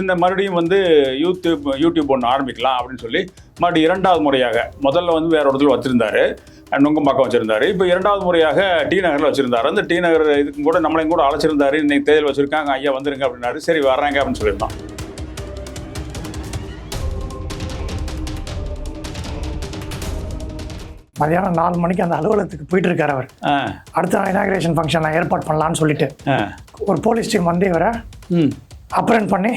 இந்த மறுபடியும் வந்து யூடியூப் யூடியூப் ஒன்று ஆரம்பிக்கலாம் அப்படின்னு சொல்லி மறுபடியும் இரண்டாவது முறையாக முதல்ல வந்து வேற இடத்துல வச்சிருந்தாரு. நுங்கம்பாக்கம் வச்சிருந்தாரு. இப்போ இரண்டாவது முறையாக டி நகரில் வச்சிருந்தாரு. அந்த டி நகர் இதுக்கும் கூட நம்மளையும் கூட அழைச்சிருந்தாரு. இன்னைக்கு தேர்தல் வச்சிருக்காங்க. ஐயா வந்துருங்க அப்படின்னாரு. சரி வர்றாங்க அப்படின்னு சொல்லியிருந்தோம் மதியானம் நாலு மணிக்கு அந்த அலுவலகத்துக்கு போயிட்டு இருக்காரு அவர் அடுத்த இனாகிரேஷன் ஃபங்க்ஷன் ஏற்பாடு பண்ணலான்னு சொல்லிட்டு. ஒரு போலீஸ் டீம் வந்து இவரை ம். அப்ரண்ட் பண்ணி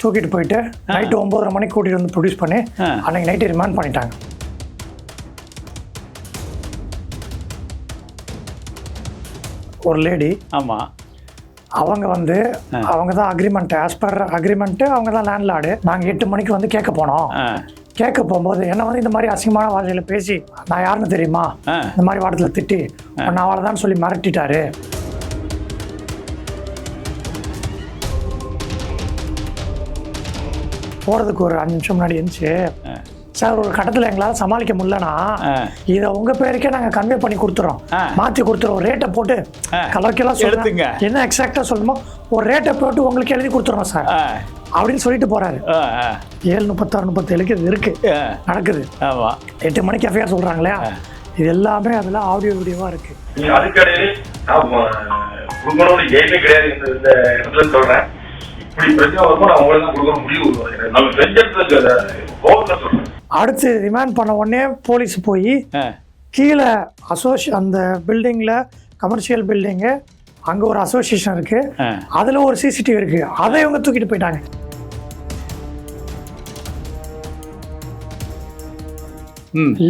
தூக்கிட்டு போயிட்டு நைட்டு ஒம்பதரை மணிக்கு கூட்டிட்டு வந்து ப்ரொடியூஸ் பண்ணி. அன்னைக்கு நைட்டு ரிமாண்ட் பண்ணிட்டாங்க. ஒரு லேடி ஆமாம் அவங்க வந்து அவங்க தான் அக்ரிமெண்ட் ஆஸ் பர் அக்ரிமெண்ட்டு அவங்க தான் லேண்ட்லார்டு நாங்கள் எட்டு மணிக்கு வந்து கேட்க போனோம். கேட்க போகும்போது என்ன வந்து இந்த மாதிரி அசிங்கமான வார்த்தையில் பேசி நான் யாருன்னு தெரியுமா. இந்த மாதிரி வார்த்தையில் திட்டி நான் அவளை சொல்லி மிரட்டிட்டாரு. போகிறதுக்கு ஒரு அஞ்சு நிமிஷம் முன்னாடி இருந்துச்சு சார் ஒரு கட்டத்தில் எங்களால் சமாளிக்க முடியலனா ஆ. இதை உங்கள் பேருக்கே நாங்கள் கன்வே பண்ணி கொடுத்துறோம். மாற்றி கொடுத்துறோம். ரேட்டை போட்டு எடுத்துங்க. சொல்லுங்க. என்ன எக்ஸாக்டாக சொல்லணுமோ ஒரு ரேட்டை போட்டு உங்களுக்கு எழுதி கொடுத்துறோம் சார். அப்படின்னு சொல்லிட்டு போறாரு. ஏழு முப்பத்தாறு முப்பத்தேழுக்கு இது இருக்கு. நடக்குது. எட்டு மணிக்கு எஃப்ஐஆர் சொல்றாங்க இல்லையா இது எல்லாமே அதில் ஆடியோ வீடியோவா இருக்கு. அதுக்கடையே கிடையாது இந்த இந்த இடத்துல சொல்றேன். இப்படி பிரச்சனை வரும்போது நான் உங்களுக்கு தான் கொடுக்க முடிவு நம்ம செஞ்சது கோபத்தை சொல்றேன். அடுத்து ரிமாண்ட் பண்ண உடனே போலீஸ் போய் கீழே அசோசி அந்த பில்டிங்கில் கமர்ஷியல் பில்டிங்கு அங்கே ஒரு அசோசியேஷன் இருக்கு. ஆ. அதில் ஒரு சிசிடிவி இருக்கு. அதை இவங்க தூக்கிட்டு போயிட்டாங்க.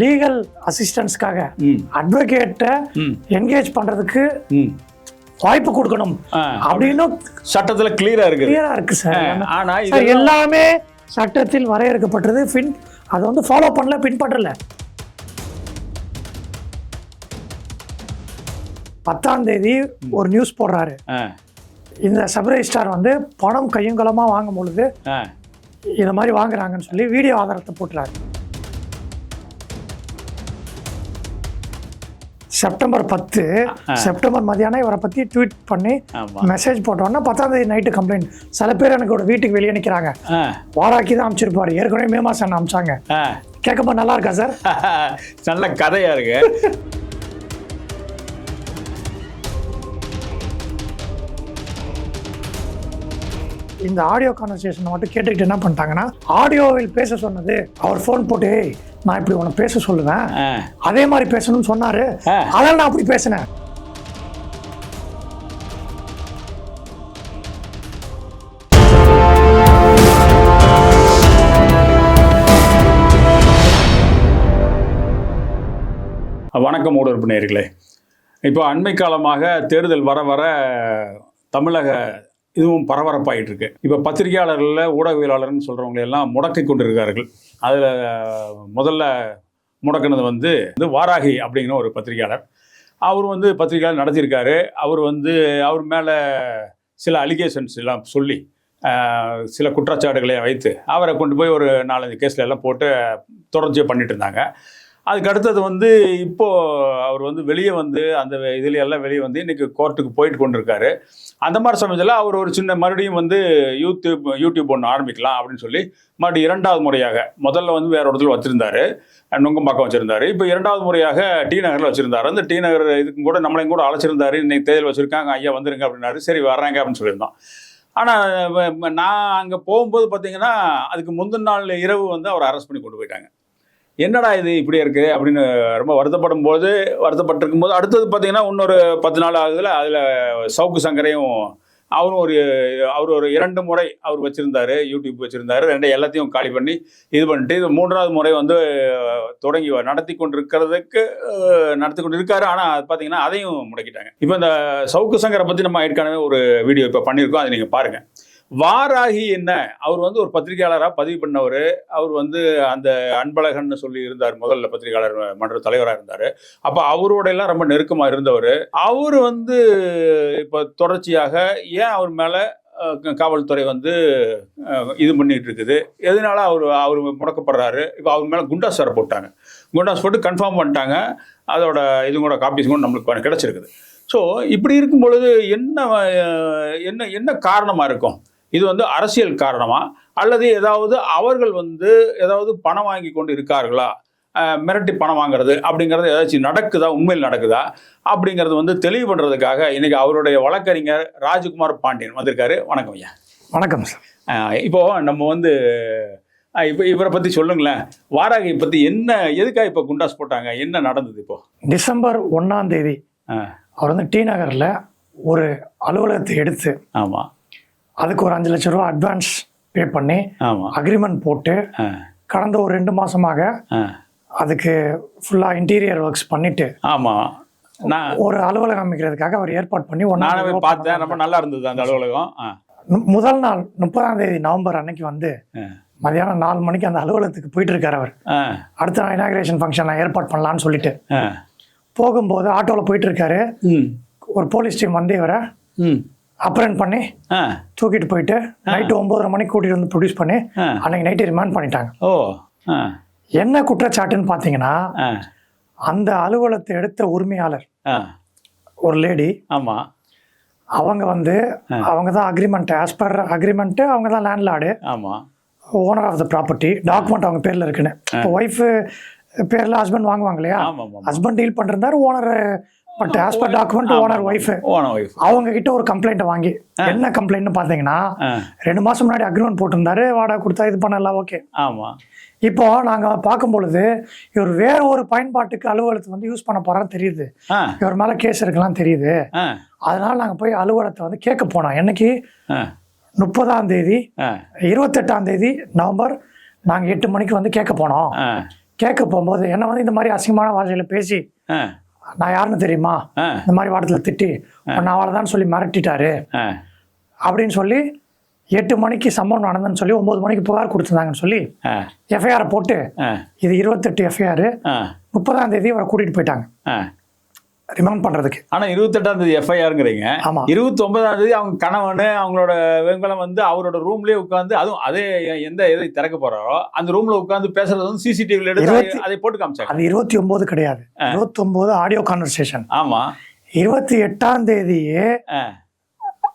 லீகல் அசிஸ்டன்ஸ்க்காக ம். அட்வொகேட்டை என்கேஜ் பண்றதுக்கு ம். வாய்ப்பு கொடுக்கணும். அப்படின்னு சட்டத்தில் கிளியராக இருக்குது. கிளியரா இருக்கு சார் ஆனா இதெல்லாம் எல்லாமே சட்டத்தில் வரையறுக்கப்பட்டது. பின் அதை வந்து ஃபாலோ பண்ணல பின்பற்றல. பத்தாம் தேதி ஒரு நியூஸ் போடுறாரு. இந்த சபரி ஸ்டார் வந்து பணம் கையங்கலமா வாங்கும் பொழுது இந்த மாதிரி வாங்குறாங்கன்னு சொல்லி வீடியோ ஆதாரத்தை போட்டுறாரு. செப்டம்பர் பத்து. செப்டம்பர் மதியானம் இவரை பத்தி ட்வீட் பண்ணி மெசேஜ் போட்டோன்னா பத்தாம் தேதி நைட்டு கம்ப்ளைண்ட் சில பேர் எனக்கு ஒரு வீட்டுக்கு வெளியே நிற்கிறாங்க வாராக்கி தான் அனுப்பிச்சிருப்பாரு ஏற்கனவே மே மாசம் அனுப்பிச்சாங்க ஆ. கேட்கும்போது நல்லா இருக்கா சார் நல்ல கதையா இருக்கு. இந்த ஆடியோ கான்வர்சேஷனை மட்டும் கேட்டுக்கிட்டு என்ன பண்ணிட்டாங்கன்னா ஆடியோவில் பேச சொன்னது அவர் ஃபோன் போட்டு "ஏய், நான் இப்படி உனக்கு பேச சொல்லுவேன். அதே மாதிரி பேசணும்னு சொன்னாரு. அதனால நான் அப்படி பேசினேன். வணக்கம் ஊடறுப்பு நேயர்களே இப்போ அண்மை காலமாக தேர்தல் வர வர தமிழக இதுவும் பரபரப்பாயிட்டு இருக்கு இப்போ பத்திரிகையாளர்களில் ஊடகவியலாளர்னு சொல்கிறவங்க எல்லாம் முடக்கி கொண்டிருக்கார்கள் அதில் முதல்ல முடக்கினது வந்து இது வாராகி அப்படிங்கிற ஒரு பத்திரிகையாளர். அவர் வந்து பத்திரிகையாளர் நடத்தியிருக்காரு. அவர் வந்து அவர் மேலே சில அலிகேஷன்ஸ் எல்லாம் சொல்லி சில குற்றச்சாட்டுகளை வைத்து அவரை கொண்டு போய் ஒரு நாலஞ்சு கேஸில் எல்லாம் போட்டு தொடர்ச்சியாக பண்ணிட்டு இருந்தாங்க. அதுக்கு அடுத்தது வந்து இப்போ அவர் வந்து வெளியே வந்து அந்த இதுல எல்லாம் வெளியே வந்து இன்னைக்கு கோர்ட்டுக்கு போயிட்டு கொண்டிருக்காரு. அந்த மாதிரி சமயத்தில் அவர் ஒரு சின்ன மறுபடியும் வந்து யூடியூப் யூடியூப் ஒன்று ஆரம்பிக்கலாம் அப்படின்னு சொல்லி மறுபடியும் இரண்டாவது முறையாக முதல்ல வந்து வேற இடத்துல வச்சிருந்தாரு. நுங்கம்பாக்கம் வச்சிருந்தாரு. இப்போ இரண்டாவது முறையாக டி நகரில் வச்சிருந்தாரு. அந்த டி நகர் இதுக்கும் கூட நம்மளையும் கூட அழைச்சிருந்தாரு. இன்னைக்கு தேர்தல் வச்சிருக்காங்க. ஐயா வந்துருங்க அப்படின்னாரு. சரி வர்றாங்க அப்படின்னு சொல்லியிருந்தோம். ஆனால் நான் அங்கே போகும்போது பார்த்தீங்கன்னா அதுக்கு முந்தின நாள் இரவு வந்து அவரை அரெஸ்ட் பண்ணி கொண்டு போயிட்டாங்க. என்னடா இது இப்படி இருக்கு அப்படின்னு ரொம்ப வருத்தப்படும் போது வருத்தப்பட்டிருக்கும் போது அடுத்தது பார்த்தீங்கன்னா இன்னொரு பத்து நாள் ஆகுதுல அதில் சவுக்கு சங்கரையும் அவரும் ஒரு அவர் ஒரு இரண்டு முறை அவர் வச்சுருந்தாரு யூடியூப் வச்சுருந்தாரு ரெண்டு எல்லாத்தையும் காலி பண்ணி இது பண்ணிட்டு இது மூன்றாவது முறை வந்து தொடங்கி நடத்தி கொண்டு இருக்கிறதுக்கு நடத்தி கொண்டு இருக்காரு ஆனால் அது பார்த்தீங்கன்னா அதையும் முடக்கிட்டாங்க. இப்போ இந்த சவுக்கு சங்கரை பற்றி நம்ம ஏற்கனவே ஒரு வீடியோ இப்போ பண்ணியிருக்கோம் அதை நீங்கள் பாருங்கள் வாராகி என்ன? அவர் வந்து ஒரு பத்திரிகையாளராக பதிவு பண்ணவர். அவர் வந்து அந்த அன்பழகன்னு சொல்லி இருந்தார். முதல்ல பத்திரிகையாளர் மன்ற தலைவராக இருந்தார். அப்போ அவரோட எல்லாம் ரொம்ப நெருக்கமாக இருந்தவர். அவர் வந்து இப்போ தொடர்ச்சியாக ஏன் அவர் மேலே காவல்துறை வந்து இது பண்ணிட்டு இருக்குது? எதனால அவர் அவர் முடக்கப்படுறாரு? இப்போ அவர் மேலே குண்டாஸ் வேற போட்டாங்க. குண்டாஸ் போட்டு கன்ஃபார்ம் பண்ணிட்டாங்க. அதோட இது கூட காப்பீஸ் கூட நம்மளுக்கு கிடச்சிருக்குது. ஸோ இப்படி இருக்கும் பொழுது என்ன என்ன என்ன காரணமாக இருக்கும்? இது வந்து அரசியல் காரணமா? அல்லது ஏதாவது அவர்கள் வந்து ஏதாவது பணம் வாங்கி கொண்டு இருக்கார்களா மிரட்டி பணம் வாங்குறது அப்படிங்கிறது ஏதாச்சும் நடக்குதா? உண்மையில் நடக்குதா? அப்படிங்கிறது வந்து தெளிவு பண்ணுறதுக்காக இன்னைக்கு அவருடைய வழக்கறிஞர் ராஜகுமார் பாண்டியன் வந்திருக்காரு. வணக்கம் ஐயா. வணக்கம் சார். அஹ், இப்போ நம்ம வந்து இப்போ இவரை பற்றி சொல்லுங்களேன். வாராகி பற்றி என்ன எதுக்காக இப்போ குண்டாஸ் போட்டாங்க? என்ன நடந்தது இப்போ? டிசம்பர் ஒன்றாம் தேதி அவர் வந்து டி நகரில் ஒரு அலுவலகத்தை எடுத்து ஆமாம் அதுக்கு ஒரு அஞ்சு லட்ச ரூபா அட்வான்ஸ் பே பண்ணி அக்ரிமெண்ட் போட்டு கடந்த ஒரு ரெண்டு மாசமாக அதுக்கு ஃபுல்லாக இன்டீரியர் ஒர்க்ஸ் பண்ணிட்டு ஆமாம் நான் ஒரு அலுவலகம் அமைக்கிறதுக்காக அவர் ஏற்பாடு பண்ணி நானே போய் பார்த்தேன். ரொம்ப நல்லா இருந்தது அந்த அலுவலகம். முதல் நாள் முப்பதாம் தேதி நவம்பர் அன்னைக்கு வந்து. மதியானம் நாலு மணிக்கு அந்த அலுவலகத்துக்கு போயிட்டு இருக்காரு அவர். அடுத்த நாள் இனாகிரேஷன் ஃபங்க்ஷன் ஏற்பாடு பண்ணலான்னு சொல்லிட்டு. போகும்போது ஆட்டோவில் போயிட்டு இருக்காரு. ஒரு போலீஸ் டீம் வந்து இவரை அப்ரண்ட் பண்ணி தூக்கிட்டு போயிட்டு நைட்டு ஒன்பதரை மணிக்கு கூட்டிட்டு வந்து ப்ரொடியூஸ் பண்ணி. அன்னைக்கு நைட்டு ரிமாண்ட் பண்ணிட்டாங்க. ஓ என்ன குற்றச்சாட்டுன்னு பார்த்தீங்கன்னா அந்த அலுவலகத்தை எடுத்த உரிமையாளர் ஒரு லேடி ஆமாம் அவங்க வந்து அவங்க தான் அக்ரிமெண்ட் ஆஸ் பர் அக்ரிமெண்ட்டு அவங்க தான் லேண்ட்லார்டு ஆமாம் owner of the property document அவங்க பேரில் இருக்குன்னு. இப்போ ஒய்ஃபு பேரில் ஹஸ்பண்ட் வாங்குவாங்க இல்லையா? Husband deal பண்ணிருந்தாரு owner but as per document owner wife அவங்க கிட்ட ஒரு கம்ப்ளைண்ட்டை வாங்கி. என்ன கம்ப்ளைண்ட்னு பார்த்தீங்கன்னா ரெண்டு மாதம் முன்னாடி அக்ரிமெண்ட் போட்டிருந்தாரு வாடகை கொடுத்தா இது பண்ணலாம் ஓகே ஆமாம் இப்போ நாங்கள் பார்க்கும் பொழுது இவர் வேற ஒரு பயன்பாட்டுக்கு அலுவலகத்தை வந்து யூஸ் பண்ண போறான்னு தெரியுது. இவர் மேலே கேஸ் இருக்கலாம் தெரியுது. அதனால நாங்கள் போய் அலுவலகத்தை வந்து கேட்க போனோம். என்னைக்கு? முப்பதாம் தேதி இருபத்தெட்டாம் தேதி நவம்பர் நாங்கள் எட்டு மணிக்கு வந்து கேட்க போனோம். கேட்க போகும்போது என்ன வந்து இந்த மாதிரி அசிங்கமான வார்த்தையில் பேசி நான் யாருன்னு தெரியுமா? இந்த மாதிரி வார்த்தையில் திட்டி நான் அவளை சொல்லி மிரட்டிட்டாரு. அப்படின்னு சொல்லி எட்டு மணிக்கு சம்பவம் நடந்ததுன்னு சொல்லி ஒன்பது மணிக்கு புகார் கொடுத்துருந்தாங்கன்னு சொல்லி எஃப்ஐஆரை போட்டு இது இருபத்தெட்டு எஃப்ஐஆர் முப்பதாம் தேதி அவரை கூட்டிட்டு போயிட்டாங்க. ரிமாண்ட் பண்றதுக்கு. ஆனால் இருபத்தெட்டாம் தேதி எஃப்ஐஆருங்கிறீங்க ஆமா. இருபத்தி ஒன்பதாம் தேதி அவங்க கணவன் அவங்களோட வெங்கலம் வந்து அவரோட ரூம்லயே உட்காந்து அதுவும் அதே எந்த இதை திறக்க போறாரோ அந்த ரூம்ல உட்காந்து பேசுறது வந்து சிசிடிவில எடுத்து அதை- போட்டு காமிச்சாங்க. அது இருபத்தி ஒன்பது கிடையாது. இருபத்தி ஒன்பது ஆடியோ கான்வர்சேஷன் ஆமா. இருபத்தி எட்டாம் தேதியே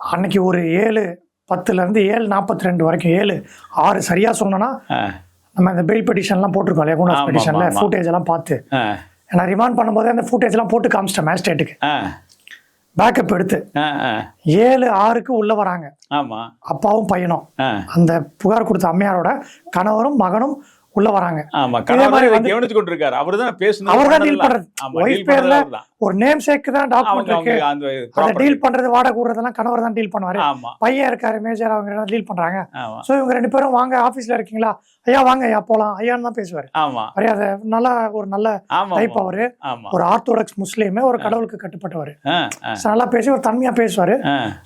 அன்னைக்கு ஒரு ஏழு பத்துல இருந்து ஏழு நாற்பத்தி ரெண்டு வரைக்கும் ஏழு ஆறு சரியா சொன்னோன்னா ஆ, நம்ம இந்த பெயில் பெட்டிஷன்லாம் போட்டிருக்கோம் இல்லையா பெட்டிஷன்ல. ஃபுட்டேஜ் எல்லாம் பார்த்து. நான் ரிமாண்ட் பண்ணும்போதே அந்த ஃபுட்டேஜ் எல்லாம் போட்டு காமிச்சிட்டேன் மேஜிஸ்ட்ரேட்டுக்கு பேக்கப் எடுத்து. ஏழு ஆறுக்கு உள்ள வராங்க. ஆமா. அப்பாவும் பையனும். அந்த புகார் கொடுத்த அம்மையாரோட கணவரும் மகனும் உள்ள வராங்க. ஆமா அவர் தான் அவர் தான் டீல். பண்றது. ஒய்ஃப் பேர்ல. ஒரு நேம் சேக்கு தான் டாக்குமெண்ட் இருக்கு. அந்த அதை. டீல் பண்றது வாடகை கூடுறதெல்லாம் கணவர் தான் டீல் பண்ணுவாரு. பையன் இருக்காரு மேஜர் அவங்க டீல் பண்றாங்க. சோ இவங்க ரெண்டு பேரும் வாங்க ஆபீஸ்ல இருக்கீங்களா? ஐயா வாங்க ஐயா போலாம். ஐயான்னு தான் பேசுவாரு. ஆமா. மரியாதை நல்லா ஒரு நல்ல டைப் அவரு. ஒரு ஆர்த்தோடாக்ஸ் முஸ்லீமே ஒரு கடவுளுக்கு கட்டுப்பட்டவர். நல்லா பேசி ஒரு தன்மையா பேசுவாரு.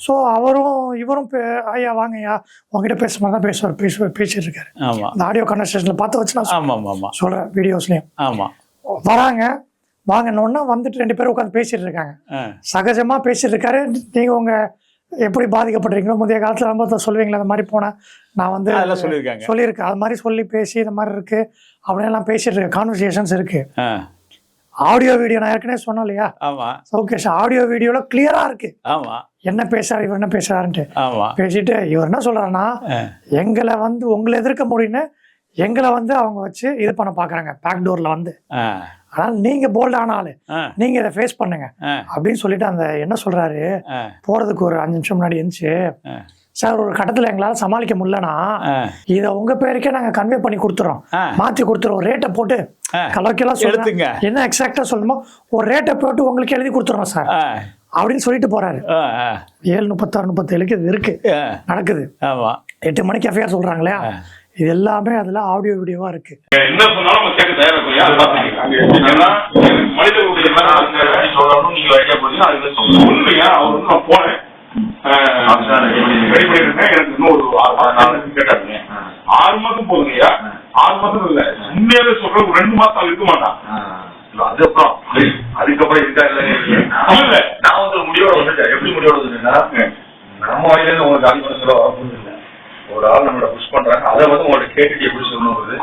ஸோ அவரும் இவரும் ஐயா வாங்க ஐயா. உங்ககிட்ட பேசுற மாதிரி தான் பேசுவார். பேசுவார் பேசிட்டு இருக்காரு. இந்த ஆடியோ கன்வர்சேஷன்ல பார்த்து வச்சு நான் ஆமா ஆமா ஆமா சொல்றேன் வீடியோஸ்லயும் ஆமா. வராங்க. வாங்கன்னொன்னா வந்துட்டு ரெண்டு பேரும் உட்காந்து பேசிட்டு இருக்காங்க. ஆ, சகஜமா பேசிட்டு இருக்காரு. நீங்க உங்க எப்படி பாதிக்கப்படுறீங்களோ முந்தைய காலத்துல அனுபவத்தை சொல்லுவீங்களா அந்த மாதிரி போனேன் நான் வந்து அதெல்லாம் சொல்லியிருக்காங்க. சொல்லியிருக்கேன் அது மாதிரி சொல்லி பேசி இந்த மாதிரி இருக்கு. அப்படியெல்லாம் பேசிட்டு இருக்க. கான்வர்சேஷன்ஸ் இருக்கு. ஆ, ஆடியோ வீடியோ நான் ஏற்கனவே சொன்னேன் இல்லையா? ஆமா. ஓகே சார் ஆடியோ வீடியோல கிளியரா இருக்கு. ஆமா. என்ன பேசுறாரு இவர் என்ன பேசுறாருன்ட்டு. பேசிட்டு இவர் என்ன சொல்றாருன்னா எங்களை வந்து உங்களை எதிர்க்க முடியும்னு எங்களை வந்து அவங்க வச்சு இது பண்ண பாக்குறாங்க. பேக் டோர்ல வந்து. ஆ, அதனால நீங்க போல்டான ஆளு. ஆ, நீங்க இதை ஃபேஸ் பண்ணுங்க. அப்படின்னு சொல்லிட்டு அந்த என்ன சொல்றாரு? போறதுக்கு ஒரு அஞ்சு நிமிஷம் முன்னாடி இருந்துச்சு சார் ஒரு கட்டத்துல எங்களால சமாளிக்க முடியலனா ஆ, இதை உங்க பேருக்கே நாங்க கன்வே பண்ணி கொடுத்துறோம். மாத்தி கொடுத்துறோம். ரேட்டை போட்டு எடுத்துங்க. சொல்லுங்க. என்ன எக்ஸாக்டா சொல்லணுமோ ஒரு ரேட்டை போட்டு உங்களுக்கு எழுதி கொடுத்துறோம் சார். அப்படின்னு சொல்லிட்டு போறாரு. ஏழு முப்பத்தாறு முப்பத்தேழுக்கு இது இருக்கு. நடக்குது. எட்டு மணிக்கு எஃப்ஐஆர் சொல்றாங்க இல்லையா இது எல்லாமே அதுல ஆடியோ வீடியோவா இருக்கு. என்ன சொன்னாலும் நம்ம கேட்க தயாரா இருக்கோம் யார் பாத்துக்கீங்க ஏன்னா மனிதர்களுடைய மேல அந்த அடி சொல்லணும் நீங்க ஐடியா போட்டீங்கன்னா அதுக்கு சொல்லணும் உண்மையா அவர் வந்து நான் போனேன். ரெடி பண்ணிருந்தேன் எனக்கு இன்னும் ஒரு ஆறு மாசம் போதுங்கய்யா ஆறு மாசம் இல்ல. உண்மையாவே சொல்றேன் ஒரு ரெண்டு மாசம் இருக்க மாட்டான். அதுக்கப்புறம் அதுக்கப்புறம் இருக்கா இல்ல. நான் வந்து ஒரு முடிவோட வந்துட்டேன். எப்படி முடிவோட வந்துட்டேன்னா நம்ம இருந்து உங்களுக்கு இல்லை ஒரு ஆள் நம்மள புஷ் பண்றாங்க. அதை வந்து உங்கள்ட்ட கேட்டுட்டு எப்படி சொல்லணுங்கிறது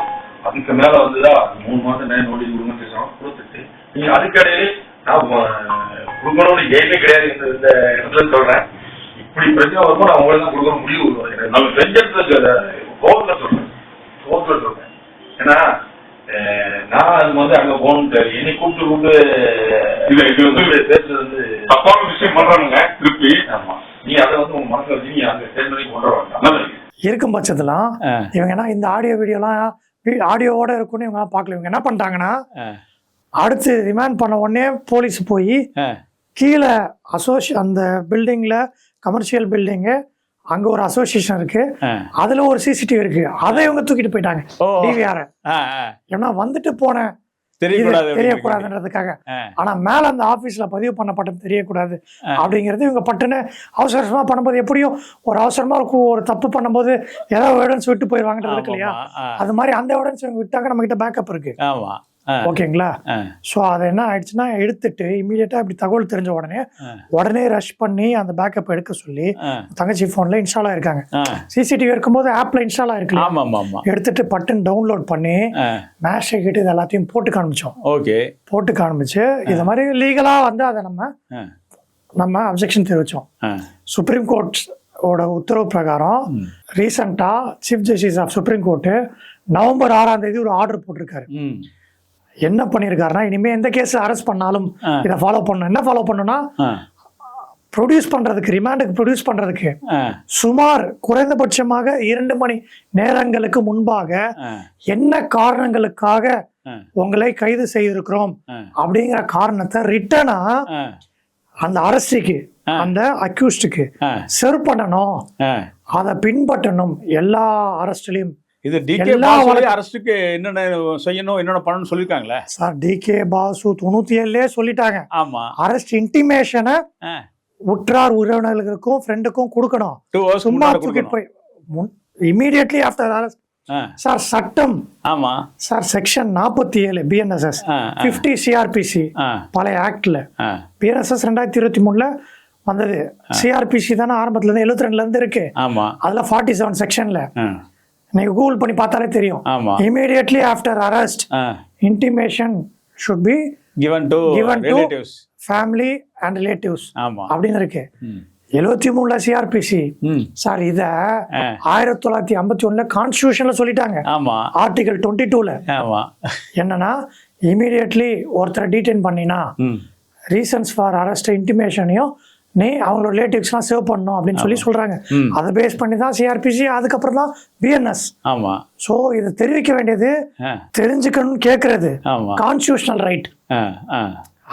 அதுக்கு மேல வந்துதான் மூணு மாசம் நேரம் நோட்டி கொடுங்க பேசுறோம். கொடுத்துட்டு நீங்க அதுக்கடையிலே நான் கொடுக்கணும்னு எய்மே கிடையாது இந்த இடத்துல சொல்றேன். இப்படி பிரச்சனை வரும்போது நான் உங்களுக்கு தான் கொடுக்குற முடிவு நம்ம செஞ்சது கோவத்துல சொல்றேன். கோவத்துல சொல்றேன். ஏன்னா நான் அது வந்து அங்க போகணும் தெரியும் என்னை கூப்பிட்டு கூப்பிட்டு இல்ல, இது வந்து பேசுறது வந்து தப்பான விஷயம் பண்றானுங்க. திருப்பி ஆமா. நீ அதை வந்து உங்க மனசுல நீ அங்க பண்ணி கொண்டு வர வேண்டாம். நல்லது. இருக்கும் பட்சத்துலாம் ஆ. இவங்க என்ன இந்த ஆடியோ வீடியோலாம் ஆடியோவோட இருக்கும்னு இவங்க பார்க்கல இவங்க என்ன பண்ணிட்டாங்கன்னா. அடுத்து ரிமாண்ட் பண்ண உடனே போலீஸ் போய். கீழே அசோசி அந்த பில்டிங்கில் கமர்ஷியல் பில்டிங்கு அங்கே ஒரு அசோசியேஷன் இருக்கு. அதில் ஒரு சிசிடிவி இருக்கு அதை இவங்க தூக்கிட்டு போயிட்டாங்க டிவிஆர். ஏன்னா வந்துட்டு போன இது தெரியக்கூடாது அப்படின்னு தெரியக்கூடாதுன்றதுக்காக. ஆனா மேல அந்த ஆபீஸ்ல பதிவு பண்ணப்பட்டது தெரியக்கூடாது. அப்படிங்கிறது இவங்க பட்டுன்னு அவசர அவசரமா பண்ணும்போது எப்படியும் ஒரு அவசரமா ஒரு கு- ஒரு தப்பு பண்ணும்போது ஏதாவது எவிடன்ஸ் விட்டு போயிடுவாங்கன்றது இருக்கு இல்லையா. அது மாதிரி அந்த எவிடன்ஸ் இவங்க விட்டாங்க நம்ம கிட்ட பேக்கப் இருக்கு ஆமா. ஓகேங்களா. ஸோ அது என்ன ஆயிடுச்சுன்னா எடுத்துட்டு இமீடியட்டா இப்படி தகவல் தெரிஞ்ச உடனே. உடனே ரஷ் பண்ணி அந்த பேக்கப் எடுக்க சொல்லி. தங்கச்சி போன்ல இன்ஸ்டால் ஆயிருக்காங்க. சிசிடிவி இருக்கும்போது ஆப்ல இன்ஸ்டால் ஆயிருக்கு எடுத்துட்டு பட்டுன்னு டவுன்லோட் பண்ணி. மேஷ் கிட்ட இது எல்லாத்தையும் போட்டு காமிச்சோம் ஓகே போட்டு காமிச்சு இது மாதிரி லீகலா வந்து அதை நம்ம. நம்ம அப்ஜெக்ஷன் தெரிவிச்சோம். சுப்ரீம் கோர்ட் ஓட உத்தரவு பிரகாரம் ரீசெண்டா chief justice of supreme court November ஆறாம் தேதி ஒரு ஆர்டர் போட்டிருக்காரு என்ன பண்ணியிருக்காருன்னா இனிமே எந்த கேஸ் அரெஸ்ட் பண்ணாலும். இதை ஃபாலோ பண்ணணும் என்ன ஃபாலோ பண்ணணும்னா ஆ. ப்ரொடியூஸ் பண்றதுக்கு ரிமாண்டுக்கு ப்ரொடியூஸ் பண்றதுக்கு ஆ. சுமார் குறைந்தபட்சமாக இரண்டு மணி நேரங்களுக்கு முன்பாக. என்ன காரணங்களுக்காக. உங்களை கைது செய்திருக்கிறோம். அப்படிங்கிற காரணத்தை ரிட்டனா. அந்த அரஸ்டிக்கு ஆ. அந்த அக்யூஸ்டுக்கு ஆ. சர்வ் பண்ணணும். அதை பின்பற்றணும் எல்லா அரஸ்ட்லயும் இது டிகே வழக்கு- அரசுக்கு என்னென்ன செய்யணும் என்னென்ன பண்ணணும்னு சொல்லிருக்காங்களே சார் டி கே பாசு தொண்ணூத்தி ஏழுலயே சொல்லிட்டாங்க. ஆமா. அரஸ்ட் இன்டிமேஷனை. உற்றார் உறவினர்களுக்கும் ஃப்ரெண்டுக்கும் கொடுக்கணும். சும்மா தூக்கிட்டு போய் இமீடியட்லி ஆஃப்டர் அரஸ்ட். சார் சட்டம். ஆமா. சார் செக்ஷன் நாற்பத்தி ஏழு பிஎன்எஸ்எஸ். Fifty CrPC. பழைய ஆக்ட்ல. பிஎன்எஸ்எஸ் ரெண்டாயிரத்தி இருபத்தி மூணுல வந்தது. சிஆர்பிசி தானே ஆரம்பத்துல இருந்து எழுபத்தி ரெண்டுல இருந்து இருக்கு. ஆமா. அதுல ஃபார்ட்டி செவன் செக்ஷன்ல. நீங்க கூகுள் பண்ணி பார்த்தாலே தெரியும். Immediately after arrest. Intimation should be to Given to- relatives. Family and relatives ஆமா. அப்படின்னு இருக்கு. எழுபத்தி மூணுல சிஆர்பிசி. சார் இத. ஆயிரத்தி தொள்ளாயிரத்தி ஐம்பத்தி ஒண்ணுல கான்ஸ்டியூஷன்ல சொல்லிட்டாங்க. ஆமா. ஆர்டிகல் டுவெண்ட்டி டூல ஆமா. என்னன்னா இமீடியட்லி ஒருத்தரை டீடைன் பண்ணினா. ரீசன்ஸ் ஃபார் அரெஸ்ட் இன்டிமேஷனையும் நீ அவங்களோட ரிலேட்டிவ்ஸ்லாம் சேவ் பண்ணணும் அப்படின்னு சொல்லி சொல்றாங்க ம். அதை பேஸ் பண்ணி தான் சிஆர்பிசி அதுக்கப்புறம் தான் பிஎன்எஸ் ஆமா ஸோ இதை தெரிவிக்க வேண்டியது. தெரிஞ்சுக்கணும்னு கேட்கறது கான்ஸ்டியூஷனல் ரைட்.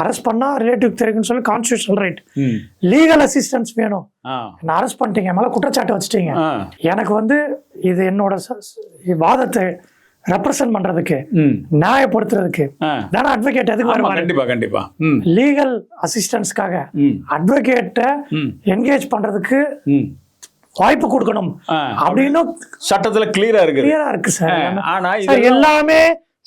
அரெஸ்ட் பண்ணா ரிலேட்டிவ் தெரியும்னு சொல்லி கான்ஸ்டியூஷனல் ரைட். லீகல் அசிஸ்டன்ஸ் வேணும். என்ன அரெஸ்ட் பண்ணிட்டீங்க மேல குற்றச்சாட்டு வச்சுட்டீங்க. எனக்கு வந்து இது என்னோட வாதத்தை ரெப்ரசன்ட் பண்றதுக்கு. நியாயப்படுத்துறதுக்கு. தானே அட்வொகேட் எதுக்கு வருவாரு கண்டிப்பா கண்டிப்பா. லீகல் அசிஸ்டன்ஸ்க்காக. அட்வொகேட்டை. என்கேஜ் பண்றதுக்கு. வாய்ப்பு கொடுக்கணும். அப்படின்னு சட்டத்துல கிளியரா இருக்குது கிளியரா இருக்கு சார் ஆனா எல்லாமே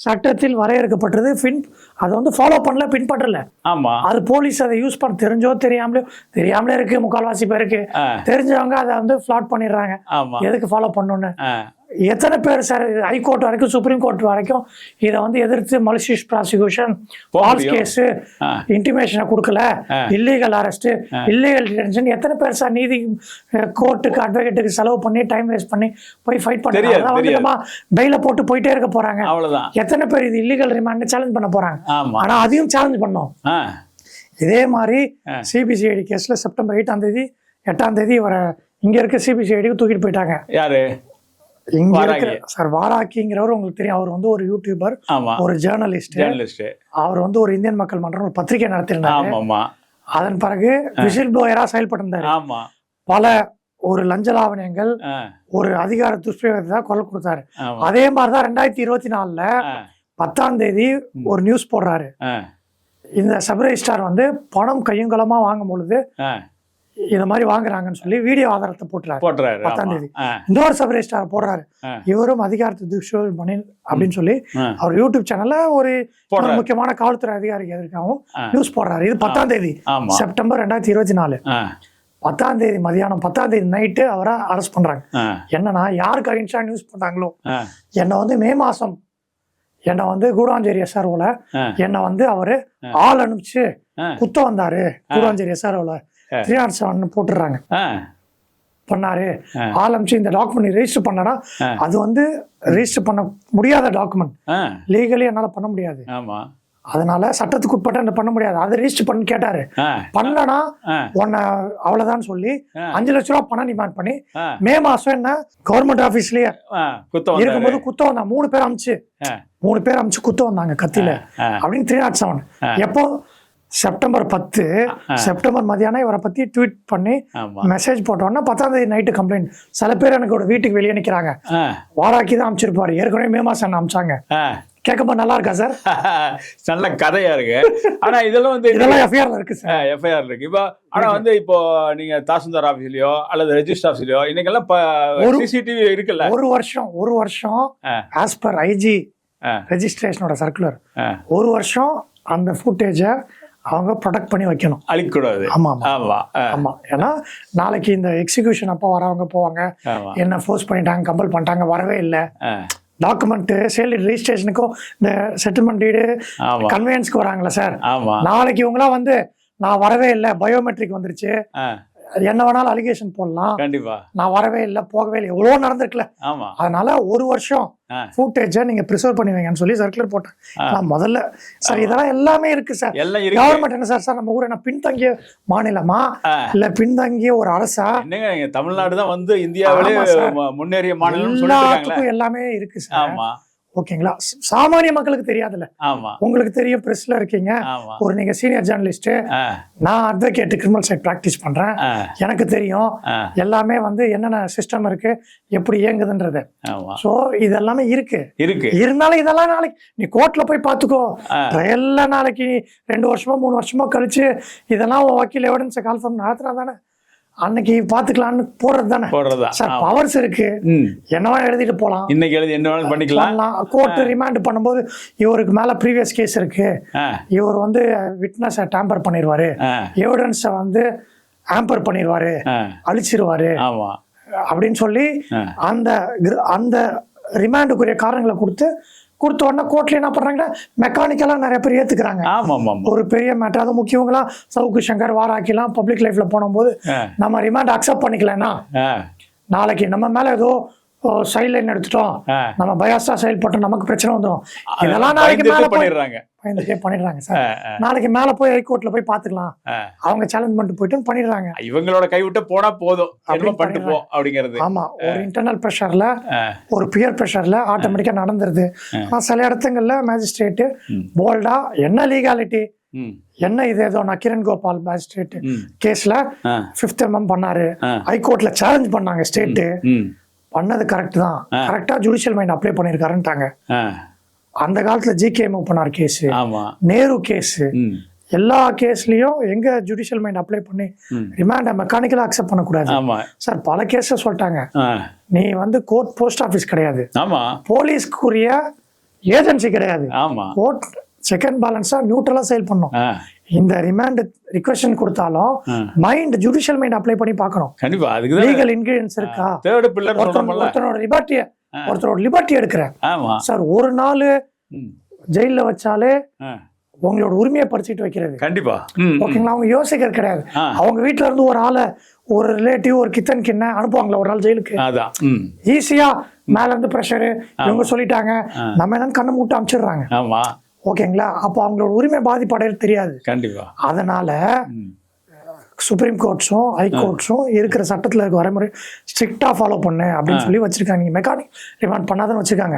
சட்டத்தில் வரையறுக்கப்பட்டது பின் அதை வந்து ஃபாலோ பண்ணல பின்பற்றல ஆமா அது போலீஸ் அதை யூஸ் பண்ண தெரிஞ்சோ தெரியாமலோ தெரியாமலே இருக்கு முக்கால்வாசி பேருக்கு. தெரிஞ்சவங்க அதை வந்து ஃபிளாட் பண்ணிடுறாங்க எதுக்கு ஃபாலோ பண்ணணும்னு. எத்தனை பேர் சார் ஹைகோர்ட் வரைக்கும் சுப்ரீம் கோர்ட் வரைக்கும் இதை வந்து எதிர்த்து மலிசியஸ் ப்ராசிக்யூஷன் ஃபால்ஸ். கேஸ். இன்டிமேஷனை கொடுக்கல. இல்லீகல் அரெஸ்ட் இல்லீகல் டிடென்ஷன் எத்தனை பேர் சார் நீதி கோர்ட்டுக்கு அட்வொகேட்டுக்கு செலவு பண்ணி டைம் வேஸ்ட் பண்ணி போய் ஃபைட் தெரியாது, பண்ணி வந்து. நம்ம பெயில போட்டு போயிட்டே இருக்க போறாங்க அவ்வளவுதான் எத்தனை பேர் இது இல்லீகல் ரிமாண்ட் சேலஞ்ச் பண்ண போறாங்க ஆனா அதையும் சேலஞ்ச் பண்ணோம். இதே மாதிரி. சிபிசிஐடி கேஸ்ல செப்டம்பர் எயிட்டாம் தேதி எட்டாம் தேதி இவரை இங்க இருக்க சிபிசிஐடிக்கு தூக்கிட்டு போயிட்டாங்க யாரு இங்க. இருக்கிற சார் வாராக்கிங்கிறவர் உங்களுக்கு தெரியும். அவர் வந்து ஒரு யூடியூபர் ஒரு ஜேர்னலிஸ்ட் ஜேர்னலிஸ்ட் அவர் வந்து ஒரு இந்தியன் மக்கள் மன்றம் ஒரு பத்திரிகை ஆமா அதன் பிறகு விசில் ப்ளோயரா செயல்பட்டிருந்தாரு. ஆமா. பல ஒரு லஞ்ச லாவணியங்கள். ஒரு அதிகார துஷ்பிரயோகத்தை தான் குரல் கொடுத்தாரு. அதே மாதிரிதான் ரெண்டாயிரத்தி இருபத்தி நாலுல. பத்தாம் தேதி ஒரு நியூஸ் போடுறாரு. இந்த சப்ரைஸ்டார் வந்து பணம் கையுங்களமா வாங்கும் பொழுது. இந்த மாதிரி வாங்குறாங்கன்னு சொல்லி வீடியோ ஆதாரத்தை போட்டுறாரு போட்டுறாரு பத்தாம் தேதி. ஆ. இன்னொரு சப்ரைஸ்டார் போடுறாரு. இவரும் அதிகாரத்தை துஷ்பிரயோகம் பண்ணி அப்படின்னு சொல்லி. அவர் யூடியூப் சேனல்ல ஒரு முக்கியமான காவல்துறை அதிகாரி எதிர்க்காகவும். நியூஸ் போடுறாரு இது பத்தாம் தேதி செப்டம்பர் ரெண்டாயிரத்தி இருபத்தி நாலு. பத்தாம் தேதி மதியானம் பத்தாம் தேதி நைட்டு அவரை அரெஸ்ட் பண்றாங்க. என்னன்னா யாருக்கு அகைன்ஸ்டா நியூஸ் பண்றாங்களோ. என்னை வந்து மே மாசம் என்னை வந்து கூடாஞ்சேரி எஸ்ஆர்ஓல. என்னை வந்து அவரு ஆள் அனுப்பிச்சு. குத்த வந்தாரு கூடாஞ்சேரி எஸ்ஆர்ஓல த்ரீ நாட் செவன் போட்டுடுறாங்க ஆ. பண்ணாரு. ஆள் அமிச்சு இந்த டாக்குமெண்ட் ரெஜிஸ்டர் பண்ணனா அது வந்து ரெஜிஸ்டர் பண்ண முடியாத டாக்குமெண்ட் லீகலி என்னால பண்ண முடியாது. அதனால சட்டத்துக்கு உட்பட்டு பண்ண முடியாது. அதை ரெஜிஸ்டர் பண்ணி கேட்டாரு. பண்ணனா உன்னை அவ்வளவுதான் சொல்லி. அஞ்சு லட்ச ரூபா பணம் டிமாண்ட் பண்ணி மே மாசம் என்ன? கவர்மெண்ட் ஆபீஸ்லயே இருக்கும்போது குத்த வந்தான். மூணு பேர் அமிச்சு. மூணு பேர் அமிச்சு குத்த வந்தாங்க கத்தியில. ஆ. அப்படின்னு த்ரீ நாட் செவன் எப்போ? செப்டம்பர் பத்து. செப்டம்பர் மதியானம் இவரை பத்தி ட்வீட் பண்ணி மெசேஜ் போட்டோன்னா பத்தாம் தேதி நைட்டு கம்ப்ளைண்ட் சில பேர் எனக்கு ஒரு வீட்டுக்கு வெளியே நிக்கிறாங்க. வாராக்கி தான் அமிச்சிருப்பாரு. ஏற்கனவே மே மாசம் என்ன அமிச்சாங்க. கேட்கும்போது நல்லா இருக்கா சார் நல்ல கதையா இருக்கு. ஆனா இதெல்லாம் வந்து இதெல்லாம் எஃப்ஐஆர்ல இருக்கு சார் எஃப்ஐஆர் இருக்கு. இப்போ ஆனா வந்து இப்போ நீங்க தாசில்தார் ஆபீஸ்லயோ அல்லது ரெஜிஸ்டர் ஆபீஸ்லயோ இன்னைக்கெல்லாம் ஒரு- சிசிடிவி இருக்குல்ல? ஒரு வருஷம் ஒரு வருஷம். As per IG. ரெஜிஸ்ட்ரேஷனோட சர்க்குலர். ஒரு வருஷம் அந்த ஃபுட்டேஜை அவங்க ப்ரொடெக்ட் பண்ணி வைக்கணும். அழிக்கக்கூடாது. ஆமா ஆமா. ஆமா ஏன்னா நாளைக்கு இந்த எக்ஸிகியூஷன் அப்போ வரவங்க போவாங்க. என்ன ஃபோர்ஸ் பண்ணிட்டாங்க கம்பல் பண்ணிட்டாங்க வரவே இல்லை. டாக்குமெண்ட் சேல் ரெஜிஸ்ட்ரேஷனுக்கும் இந்த செட்டில்மெண்ட் டீடு ஆமா. கன்வெயன்ஸ்க்கு வராங்களா சார் நாளைக்கு இவங்களாம் வந்து நான் வரவே இல்லை பயோமெட்ரிக் வந்துருச்சு. என்ன வேணாலும் அலிகேஷன் போடலாம். கண்டிப்பா. நான் வரவே இல்லை போகவே இல்லை. எவ்வளோ நடந்திருக்குல்ல. ஆமா. அதனால ஒரு வருஷம். ஃபுட்டேஜை நீங்க ப்ரிசர்வ் பண்ணி வைங்கன்னு சொல்லி சர்க்குலர் போட்டேன். நான் முதல்ல சார் இதெல்லாம் எல்லாமே இருக்கு சார் கவர்மெண்ட் என்ன சார் சார் நம்ம ஊர் என்ன பின்தங்கிய மாநிலமா. இல்ல பின்தங்கிய ஒரு அரசா? தமிழ்நாடு தான் வந்து இந்தியாவிலே முன்னேறிய மாநிலம் எல்லாத்துக்கும் எல்லாமே இருக்கு சார் ஆமா. ஓகேங்களா? ச- சாமானிய மக்களுக்கு தெரியாதுல்ல. உங்களுக்கு தெரியும் பிரஸ்ல இருக்கீங்க. ஒரு நீங்க சீனியர் ஜேர்னலிஸ்ட் நான் அட்வொகேட் கிரிமினல் சைட் ப்ராக்டிஸ் பண்றேன். எனக்கு தெரியும். எல்லாமே வந்து என்னென்ன சிஸ்டம் இருக்கு எப்படி இயங்குதுன்றது. ஆமா. ஸோ இதெல்லாமே இருக்கு. இருக்கு. இருந்தாலும் இதெல்லாம் நாளைக்கு நீ கோர்ட்ல போய் பார்த்துக்கோ ஆ. எல்லாம் நாளைக்கு ரெண்டு வருஷமோ மூணு வருஷமோ கழிச்சு இதெல்லாம் வக்கீல் எவிடன்ஸை கால்ஃபார்ம் நடத்துனா தானே அன்னைக்கு பார்த்துக்கலான்னு போறது தானே போடுறதா? சார். பவர்ஸ் இருக்கு. என்னவா எழுதிட்டு போலாம்? இன்னைக்கு எழுதி என்ன பண்ணிக்கலாம். கோர்ட் ரிமாண்ட் பண்ணும்போது இவருக்கு மேல ப்ரீவியஸ் கேஸ் இருக்கு. இவர் வந்து விட்னஸை டேம்பர் பண்ணிடுவாரு எவிடன்ஸை வந்து ஆம்பர் பண்ணிடுவாரு அழிச்சிருவாரு. அப்படின்னு சொல்லி. அந்த அந்த ரிமாண்டுக்குரிய காரணங்களை கொடுத்து கொடுத்த உடனே கோர்ட்ல என்ன பண்றாங்கன்னா மெக்கானிக்கலா நிறைய பேர் ஏத்துக்கிறாங்க. ஒரு பெரிய மேட்டர் அது முக்கியவங்களாம் சவுக்கு சங்கர் வாராக்கிலாம் பப்ளிக் லைஃப்ல போனும்போது நம்ம ரிமாண்ட் அக்செப்ட் பண்ணிக்கலன்னா நாளைக்கு நம்ம மேல ஏதோ சைட் லைன் எடுத்துட்டோம். நம்ம பயாஸா செயல்பட்டோம் நமக்கு பிரச்சனை வந்துடும் இதெல்லாம் நாளைக்கு மேல பண்ணிடுறாங்க. பயந்துட்டே பண்ணிடுறாங்க சார். நாளைக்கு மேல போய் ஹைகோர்ட்ல போய் பாத்துக்கலாம். அவங்க சேலஞ்ச் பண்ணிட்டு போயிட்டு பண்ணிடுறாங்க. இவங்களோட கைவிட்டு போனா போதும். பண்ணிட்டு போ அப்படிங்கிறது. ஆமா ஒரு இன்டர்னல் ப்ரெஷர்ல ஒரு பியர் ப்ரெஷர்ல ஆட்டோமேட்டிக்கா நடந்துருது. ஆனா சில இடத்துங்கள்ல மேஜிஸ்ட்ரேட்டு போல்டா என்ன லீகாலிட்டி என்ன இது ஏதோ நான் கிரண் கோபால் மேஜிஸ்ட்ரேட் கேஸ்ல ஆ, ஃபிஃப்த் எம்எம் பண்ணாரு. ஹைகோர்ட்ல சேலஞ்ச் பண்ணாங்க ஸ்டேட்டு பண்ணது கரெக்ட் தான். கரெக்டா ஜுடிஷியல் மைண்ட் அப்ளை பண்ணிருக்காருன்ட்டாங்க. ஆ, அந்த காலத்துல ஜிகே மூவ் பண்ணார் கேஸ் நேரு கேஸ் எல்லா கேஸ்லயும் எங்க ஜுடிஷியல் மைண்ட் அப்ளை பண்ணி. ரிமாண்ட மெக்கானிக்கலா அக்செப்ட் பண்ணக்கூடாது. சார் பல கேஸ் சொல்லிட்டாங்க. நீ வந்து கோர்ட் போஸ்ட் ஆபீஸ் கிடையாது. போலீஸ்க்குரிய ஏஜென்சி கிடையாது. ஆமா. கோர்ட் செகண்ட் பேலன்ஸா நியூட்ரலா செயல் பண்ணும் இந்த ரிமாண்ட் ரிக்வெஸ்டன் கொடுத்தாலும். மைண்ட் ஜுடிஷியல் மைண்ட் அப்ளை பண்ணி பார்க்கணும். கண்டிப்பா அதுக்குதான் லீகல் இன்கிரீடியன்ஸ் இருக்கா? தேர்டு பில்லர் ஒருத்தனோட லிபர்ட்டிய. ஒருத்தரோட லிபர்ட்டி எடுக்கிற ஆமா. சார் ஒரு நாள் ஜெயில வச்சாலே உங்களோட உரிமையை பறிச்சுட்டு வைக்கிறது. கண்டிப்பா. ஓகேங்களா? அவங்க யோசிக்கிறது கிடையாது. அவங்க வீட்ல இருந்து ஒரு ஆளை ஒரு ரிலேட்டிவ் ஒரு கித்தன் கிண்ண அனுப்புவாங்களா ஒரு நாள் ஜெயிலுக்கு ஈஸியா மேல இருந்து ப்ரெஷரு இவங்க சொல்லிட்டாங்க. நம்ம என்னன்னு கண்ணை மூட்டு அமிச்சிடுறாங்க. ஆமா. ஓகேங்களா? அப்போ அவங்களோட உரிமை பாதிப்படைறது தெரியாது. கண்டிப்பா. அதனால சுப்ரீம் கோர்ட்ஸும் ஹைகோர்ட்ஸும் இருக்கிற சட்டத்துல இருக்க வரைமுறை ஸ்ட்ரிக்டா ஃபாலோ பண்ணு அப்படின்னு சொல்லி வச்சிருக்காங்க. நீங்க மெக்கானிக் ரிமாண்ட் பண்ணாதன்னு வச்சிருக்காங்க.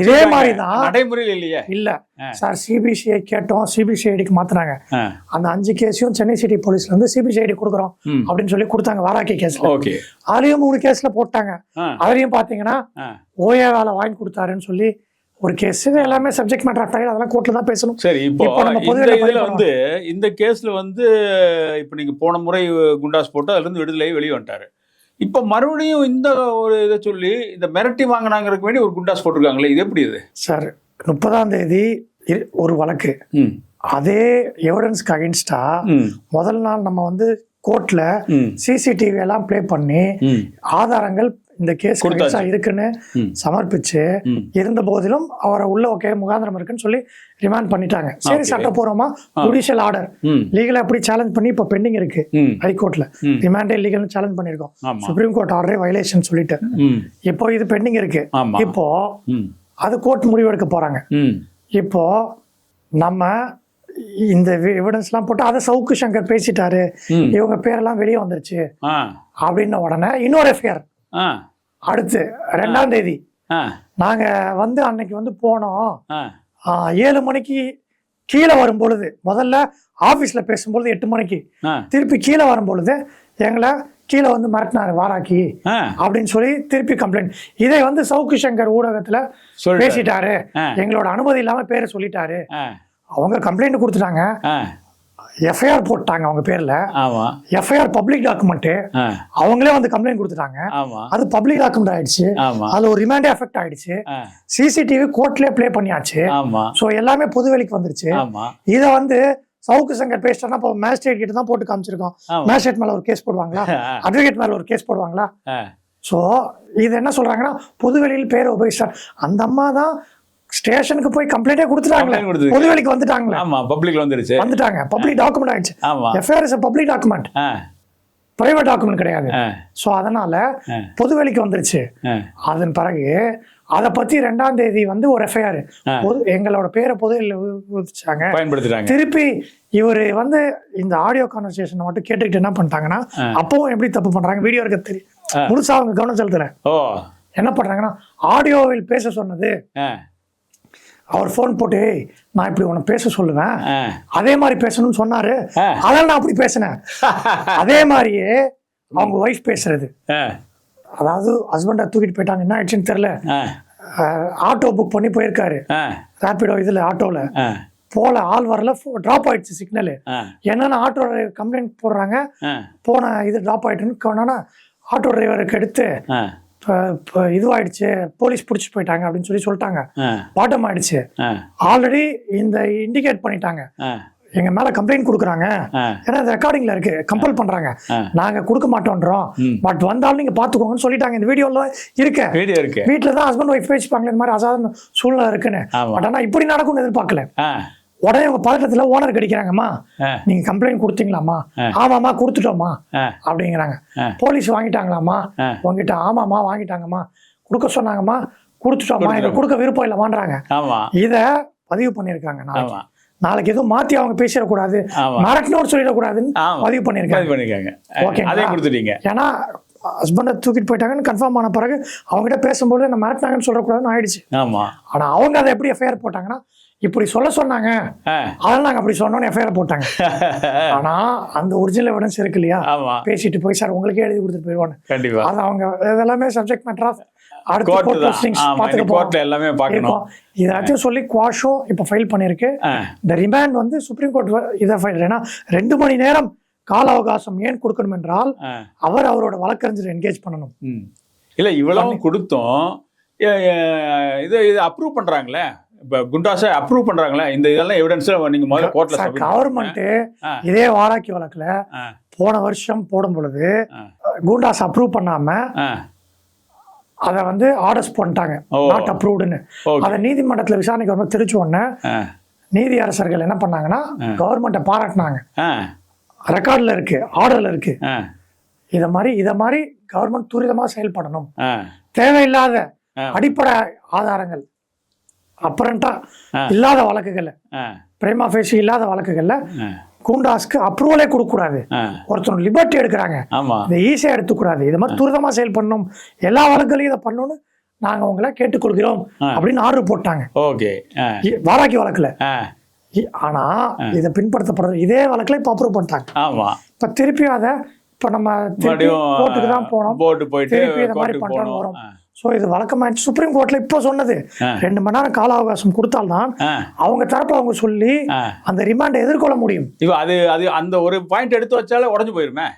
இதே. மாதிரி தான் நடைமுறையில் இல்லையே. இல்ல. சார் சிபிசிஐ கேட்டோம். சிபிசிஐடிக்கு மாத்துனாங்க. அந்த அஞ்சு கேஸையும் சென்னை சிட்டி போலீஸ்ல இருந்து சிபிசிஐடி கொடுக்குறோம். அப்படின்னு சொல்லி கொடுத்தாங்க. வாராக்கி கேஸ்ல. ஓகே. அதுலயும் மூணு கேஸ்ல போட்டாங்க. அதுலயும் பாத்தீங்கன்னா. ஓஏ வேலை வாங்கி கொடுத்தாருன்னு சொல்லி ஒரு கேஸ் எல்லாமே சப்ஜெக்ட் மேட்டர் ஆஃப் அதெல்லாம் கோர்ட்ல தான் பேசணும். சரி இப்போ இந்த இதுல வந்து இந்த கேஸ்ல வந்து இப்ப நீங்க போன முறை குண்டாஸ் போட்டு அதுல இருந்து விடுதலை வெளியே வந்துட்டாரு. இப்ப மறுபடியும் இந்த ஒரு இதை சொல்லி இந்த மிரட்டி வாங்கினாங்கிறதுக்கு வேண்டி ஒரு குண்டாஸ் போட்டிருக்காங்களே இது எப்படி இது? சார் முப்பதாம் தேதி ஒரு வழக்கு. அதே எவிடன்ஸ்க்கு அகைன்ஸ்டா முதல் நாள் நம்ம வந்து கோர்ட்ல சிசிடிவி எல்லாம் ப்ளே பண்ணி ஆதாரங்கள் இந்த கேஸ் இருக்குன்னு. சமர்ப்பிச்சு. இருந்த போதிலும் அவரை உள்ள ஓகே முகாந்திரம் இருக்குன்னு சொல்லி ரிமாண்ட் பண்ணிட்டாங்க. சரி. சட்டப்பூர்வமா. ஜுடிஷியல் ஆர்டர் லீகலா எப்படி சேலஞ்ச் பண்ணி இப்ப பெண்டிங் இருக்கு? ஹைகோர்ட்ல. ரிமாண்டே லீகல் சேலஞ்ச் பண்ணிருக்கோம் சுப்ரீம் கோர்ட் ஆர்டரே வயலேஷன் சொல்லிட்டு. இப்போ இது பெண்டிங் இருக்கு. இப்போ அது கோர்ட் முடிவெடுக்க போறாங்க. ம். இப்போ நம்ம இந்த எவிடன்ஸ்லாம் போட்டு அதை சவுக்கு சங்கர் பேசிட்டாரு. இவங்க பேரெல்லாம் வெளியே வந்துருச்சு. அப்படின்ன உடனே இன்னொரு எஃப்ஐஆர் அடுத்து ரெண்டாம் தேதி. நாங்க வந்து அன்னைக்கு வந்து போனோம். ஏழு மணிக்கு கீழே வரும் பொழுது முதல்ல ஆபீஸ்ல பேசும்பொழுது எட்டு மணிக்கு. திருப்பி கீழே வரும் பொழுது எங்களை கீழே வந்து மிரட்டினாரு வாராக்கி அப்படின்னு சொல்லி திருப்பி கம்ப்ளைண்ட் இதை வந்து சவுக்கு சங்கர் ஊடகத்துல. பேசிட்டாரு. எங்களோட அனுமதி இல்லாம பேரை சொல்லிட்டாரு. அவங்க கம்ப்ளைண்ட் கொடுத்துட்டாங்க. எஃப்ஐஆர் போட்டாங்க அவங்க பேர்ல. ஆமா. எஃப்ஐஆர் பப்ளிக் டாக்குமெண்ட் அவங்களே வந்து கம்ப்ளைண்ட் கொடுத்துட்டாங்க. ஆமா. அது பப்ளிக் டாக்குமெண்ட் ஆயிடுச்சு. அதுல ஒரு ரிமாண்டே எஃபெக்ட் ஆயிடுச்சு. சிசிடிவி கோர்ட்லயே ப்ளே பண்ணியாச்சு. சோ எல்லாமே பொதுவெளிக்கு வந்துருச்சு. ஆமா. இத வந்து சவுக்கு சங்கர் பேசிட்டா இப்போ மேஜிஸ்ட்ரேட் கிட்ட தான் போட்டு காமிச்சிருக்கோம். மேஜிஸ்ட்ரேட் மேல ஒரு கேஸ் போடுவாங்களா? அட்வொகேட் மேல ஒரு கேஸ் போடுவாங்களா? சோ இது என்ன சொல்றாங்கன்னா பொதுவெளியில் பேர் உபயோகிச்சார். அந்த அம்மா தான் ஸ்டேஷனுக்கு போய் கம்ப்ளைண்டே கொடுத்துட்டாங்களே. பொதுவெளிக்கு வந்துட்டாங்களே. ஆமா பப்ளிக்ல வந்துருச்சு. வந்துட்டாங்க. பப்ளிக் டாக்குமெண்ட் ஆயிடுச்சு. ஆமா. FIR is public document private document கிடையாது. சோ அதனால. பொதுவெளிக்கு வந்துருச்சு. அதன் பிறகு அதை பத்தி ரெண்டாம் தேதி வந்து ஒரு எஃப்ஐஆர் எங்களோட பேரை பயன்படுத்துறாங்க திருப்பி இவர் வந்து இந்த ஆடியோ கான்வர்சேஷன் மட்டும் கேட்டுக்கிட்டு என்ன பண்ணிட்டாங்கன்னா அப்பவும் எப்படி தப்பு பண்றாங்க? வீடியோ இருக்க தெரியும் முழுசா அவங்க கவனம் செலுத்தல. என்ன பண்றாங்கன்னா ஆடியோவில் பேச சொன்னது. அவர் ஃபோன் போட்டு "ஏய், நான் இப்படி உன்னை பேச சொல்லுவேன். அதே மாதிரி பேசணும்னு சொன்னாரு. அதனால நான் அப்படி பேசினேன். அதே மாதிரியே அவங்க ஒய்ஃப் பேசுறது. அதாவது ஹஸ்பண்டை தூக்கிட்டு போயிட்டாங்க. என்ன ஆயிடுச்சுன்னு தெரியல. ஆட்டோ புக் பண்ணி போயிருக்காரு. ரேப்பிடோ இதுல ஆட்டோல ஆ. போல ஆள் வரல. டிராப் ஆயிடுச்சு சிக்னல் என்னன்னா ஆட்டோ கம்ப்ளைண்ட் போடுறாங்க. போன இது டிராப் ஆயிட்டுன்னு ஆட்டோ டிரைவருக்கு எடுத்து இப்போ இதுவாயிடுச்சு போலீஸ் பிடிச்சி போயிட்டாங்க அப்படின்னு சொல்லி சொல்லிட்டாங்க. பாட்டம் ஆயிடுச்சு ஆல்ரெடி இந்த இண்டிகேட் பண்ணிட்டாங்க. எங்க மேல கம்ப்ளைண்ட் கொடுக்குறாங்க. ஏன்னா இது ரெக்கார்டிங்ல இருக்கு. கம்பல் பண்றாங்க. நாங்க கொடுக்க மாட்டோன்றோம். ம். பட் வந்தாலும் நீங்க பாத்துக்கோங்கன்னு சொல்லிட்டாங்க. இந்த வீடியோல இருக்க. வீடியோ இருக்கு. வீட்டுல தான் ஹஸ்பண்ட் ஒய்ஃப் பேசிப்பாங்க இந்த மாதிரி அசாதாரண சூழ்நிலை இருக்குன்னு. பட் ஆனா இப்படி நடக்கும்னு எதிர்பார்க்கல. உடனே உங்க பதட்டத்துல ஓனர் கிடைக்கிறாங்கம்மா நீங்க கம்ப்ளைண்ட் கொடுத்தீங்களாம்மா. ஆ. ஆமாம்மா கொடுத்துட்டோம்மா. அப்படிங்கிறாங்க. போலீஸ் வாங்கிட்டாங்களாம்மா. ஆ. உங்ககிட்ட ஆமாம்மா வாங்கிட்டாங்கம்மா. கொடுக்க சொன்னாங்கம்மா கொடுத்துட்டோம்மா. எனக்கு கொடுக்க விருப்பம் இல்லைமான்றாங்க இத பதிவு பண்ணிருக்காங்க நாளைக்கு. நாளைக்கு எதுவும் மாத்தி அவங்க பேசிடக்கூடாது. மிரட்டணும்னு சொல்லிடக்கூடாதுன்னு. பதிவு பண்ணிருக்காங்க ஓகேங்களா? அதே கொடுத்துட்டீங்க. ஏன்னா ஹஸ்பண்டை தூக்கிட்டு போயிட்டாங்கன்னு கன்ஃபார்ம் ஆன பிறகு அவங்ககிட்ட பேசும்போது என்ன மிரட்டினாங்கன்னு சொல்லக்கூடாதுன்னு ஆயிடுச்சு. ஆமா. ஆனா அவங்க அதை எப்படி எஃப்ஐஆர் போட்டாங்கன்னா இப்படி சொல்ல சொன்னாங்க. ஆ. அதெல்லாம் நாங்க அப்படி சொன்னோன்னு எஃப்ஐஆர் போட்டாங்க. ஆனா அந்த ஒரிஜினல் எவிடன்ஸ் இருக்கு இல்லையா? பேசிட்டு போய் சார் உங்களுக்கே எழுதி கொடுத்துட்டு போயிடுவாங்க கண்டிப்பா. அது அவங்க இதெல்லாமே சப்ஜெக்ட் மேட்டர் எல்லாமே பார்க்கணும். இதெல்லாத்தையும் சொல்லி குவாஷும் இப்போ ஃபைல் பண்ணியிருக்கு. இந்த ரிமாண்ட் வந்து சுப்ரீம் கோர்ட் இதை ஃபைல் ஏன்னா ரெண்டு மணி நேரம் கால அவகாசம் ஏன் கொடுக்கணும் என்றால் அவர் அவரோட வழக்கறிஞர் என்கேஜ் பண்ணணும். இல்ல இவ்வளவும் கொடுத்தோம். இது இது அப்ரூவ் பண்றாங்களே? இப்ப குண்டாஸை அப்ரூவ் பண்றாங்களே இந்த இதெல்லாம் எவிடன்ஸ் நீங்க முதல்ல கோர்ட்ல சார் submit பண்ணுங்க. கவர்மெண்ட் ஆ. இதே வாராக்கி வழக்குல போன வருஷம் போடும் பொழுது. குண்டாஸ் அப்ரூவ் பண்ணாம ஆ, அதை வந்து ஆர்டர்ஸ் பண்ணிட்டாங்க. நாட் அப்ரூவ்டுன்னு. அதை நீதிமன்றத்துல விசாரணைக்கு வரும்போது தெரிச்ச உடனே நீதி அரசர்கள் என்ன பண்ணாங்கன்னா கவர்மெண்ட்டை பாராட்டினாங்க ரெக்கார்ட்ல இருக்கு ஆர்டர்ல இருக்கு இத மாதிரி இத மாதிரி கவர்மெண்ட் துரிதமா செயல்படணும் தேவையில்லாத. அடிப்படை ஆதாரங்கள் அப்பரண்டா ஆ. இல்லாத வழக்குகள்ல. ஆ, பிரேமா ஃபேசி இல்லாத வழக்குகள்ல கூண்டாஸ்க்கு அப்ரூவலே கொடுக்க கூடாது. ஒருத்தர் லிபர்ட்டி எடுக்கிறாங்க. இதை ஈஸியா எடுத்துக்கூடாது. இது மாதிரி துரிதமா செயல்படணும் எல்லா வழக்குகளையும் இதை பண்ணணும்னு நாங்க உங்களை கேட்டுக்கொள்கிறோம். அப்படின்னு ஆர்டர் போட்டாங்க. ஓகே. வாராக்கி வழக்குல. ஆனா இதை பின்படுத்தப்படுறது இதே வழக்குல இப்ப அப்ரூவ் பண்ணிட்டாங்க. ஆமா. இப்ப திருப்பியும் அதை இப்ப நம்ம திருப்பி கோர்ட்டுக்கு தான் போனோம். திருப்பி இந்த மாதிரி போகணும் வரும். ஸோ இது வழக்கமாயிடுச்சு. சுப்ரீம் கோர்ட்ல இப்போ சொன்னது. ரெண்டு மணி நேரம் கால அவகாசம் கொடுத்தால்தான் அவங்க தரப்பு அவங்க சொல்லி. அந்த ரிமாண்டை எதிர்கொள்ள முடியும். இப்போ அது அது அந்த ஒரு பாயிண்ட் எடுத்து வச்சாலே உடஞ்சு போயிருமே?